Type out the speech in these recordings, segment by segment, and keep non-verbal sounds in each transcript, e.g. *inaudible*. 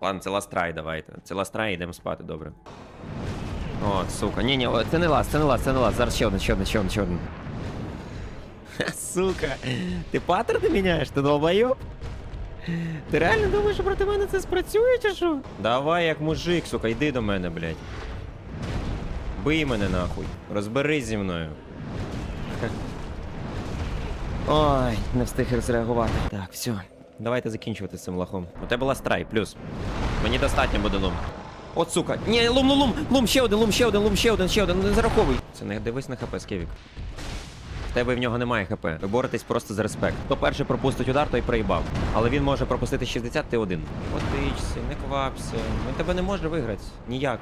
Ладно, це ластрай, давайте. Це ластрай, йдемо спати, добре. О, *laughs* сука. Ні, ні, це не лас, це не лас, це не лас. Зараз ще один, ще один, ще один, ще один. Сука, ти паттерни міняєш, ти долбойоб? Ти реально думаєш, що проти мене це спрацює чи що? Давай як мужик, сука, йди до мене, блядь. Бий мене нахуй. Розберись зі мною. *laughs* Ой, не встиг зреагувати. Так, все. Давайте закінчувати з цим лохом. У тебе ластрай, плюс. Мені достатньо буде лум. От сука. Ні, лум, лум, лум, лум, ще один, лум, ще один, лум, ще один, ще один. Не зараховуй. Це не дивись на хп, Скевік. В тебе в нього немає хп. Ви боретесь просто за респект. Хто перший пропустить удар, той проїбав. Але він може пропустити 60, ти один. Отичся, не квапся. Він тебе не може виграти. Ніяк.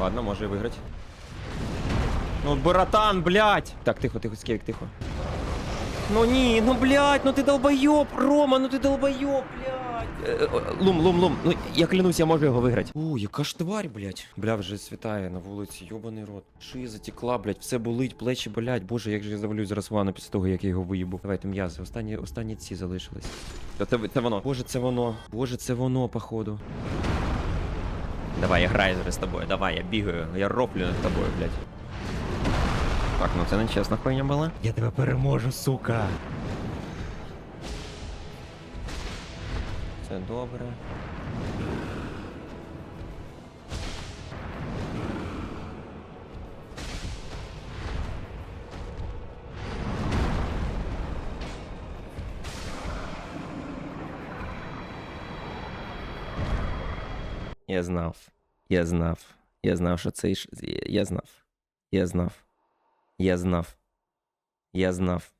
Ладно, може і виграти. Ну, братан, блядь! Так, тихо, тихо, Скевік, тихо. Ну ні, ну блядь, ну ти долбойоб, Рома, ну ти долбойоб, блядь. Е, Лум, лум, лум. Ну я клянусь, я можу його виграти. У, яка ж тварь, блядь. Бля, вже світає на вулиці, йобаний рот. Шия затекла, блядь, все болить, плечі болять. Боже, як же я завалюсь зараз ванну після того, як я його виїбу. Давайте м'язи, останні, останні ці залишились. Та Це, це воно. Боже, це воно. Боже, це воно, походу. Давай, я граю зараз з тобою, давай, я бігаю, я роплю над тобою, блядь. Так, ну це не чесна хуйня була. Я тебе переможу, сука. Це добре. Я знав. Я знав. Я знав, що цей. ш- Я знав. Я знав. Я знав. Я знав.